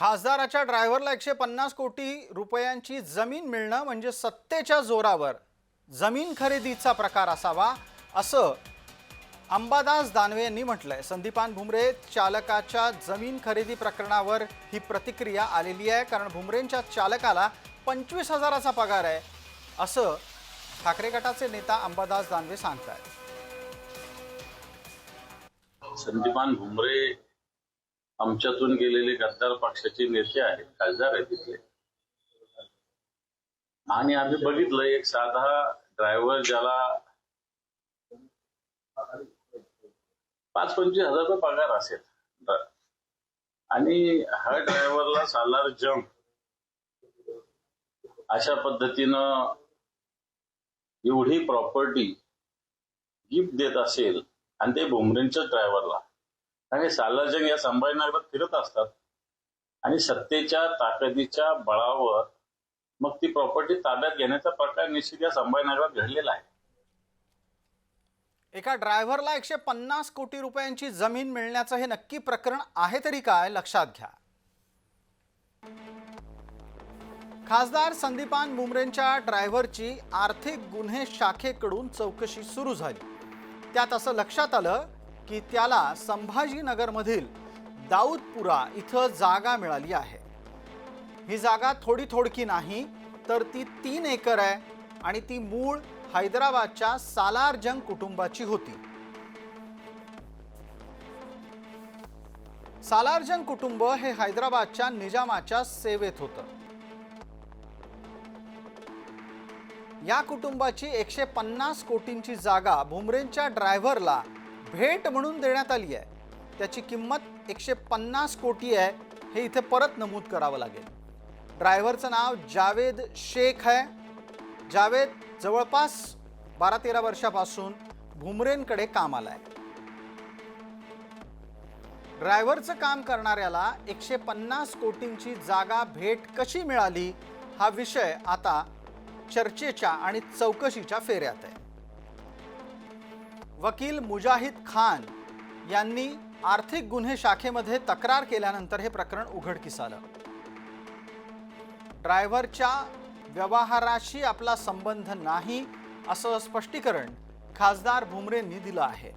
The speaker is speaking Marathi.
खासदाराच्या ड्रायव्हरला एकशे पन्नास कोटी रुपयांची जमीन मिळणं म्हणजे सत्तेच्या जोरावर. जमीन खरेदीचा प्रकार असावा असं अंबादास दानवे यांनी म्हटलंय. संदीपान भुमरे चालकाच्या जमीन खरेदी प्रकरणावर ही प्रतिक्रिया आलेली आहे कारण भुमरेंच्या चालकाला पंचवीस हजाराचा पगार आहे असं ठाकरे गटाचे नेता अंबादास दानवे सांगतायत. संदीपान भुमरे आमच्यातून गेलेले गद्दार पक्षाचे नेते आहेत खासदार आहेत तिथले. आणि आम्ही बघितलं एक साधा ड्रायव्हर ज्याला पाच पंचवीस हजार रुपये पगार असेल. आणि हा ड्रायव्हरला सालार जंप अशा पद्धतीनं एवढी प्रॉपर्टी गिफ्ट देत असेल आणि ते भुमरेंच्याच ड्रायव्हरला आणि हे या संभाजीनगरात फिरत असतात. आणि सत्तेच्या ताकदीच्या बळावर मग ती प्रॉपर्टी ताब्यात घेण्याचा प्रकार निश्चित या संभाजीनगरात घडलेला आहे. एका ड्रायव्हरला एकशे पन्नास कोटी रुपयांची जमीन मिळण्याचं हे नक्की प्रकरण आहे तरी काय लक्षात घ्या. खासदार संदीपान बुमरेंच्या ड्रायव्हरची आर्थिक गुन्हे शाखेकडून चौकशी सुरू झाली. त्यात असं लक्षात आलं की त्याला संभाजीनगरमधील दाऊदपुरा इथं जागा मिळाली आहे. ही जागा थोडी थोडकी नाही तर ती तीन एकर आहे आणि ती मूळ हैदराबादच्या सालारजंग कुटुंबाची होती. सालारजंग कुटुंब हे हैदराबादच्या निजामाच्या सेवेत होतं. या कुटुंबाची एकशे पन्नास कोटींची जागा भुमरेंच्या ड्रायव्हरला भेट म्हणून देण्यात आली आहे. त्याची किंमत एकशे पन्नास कोटी आहे. हे इथे परत नमूद करावं लागेल. ड्रायव्हरचं नाव जावेद शेख आहे. जावेद जवळपास बारा तेरा वर्षापासून भुमरेंकडे कामाला आहे ड्रायव्हरचं काम करणाऱ्याला एकशे पन्नास कोटींची जागा भेट कशी मिळाली? हा विषय आता चर्चेच्या आणि चौकशीच्या फेऱ्यात आहे. वकील मुजाहिद खान यांनी आर्थिक गुन्हे शाखेमध्ये तक्रार केल्यानंतर हे प्रकरण उघडकीस आलं. ड्रायव्हरच्या व्यवहाराशी आपला संबंध नाही असं स्पष्टीकरण खासदार भुमरेंनी दिलं आहे.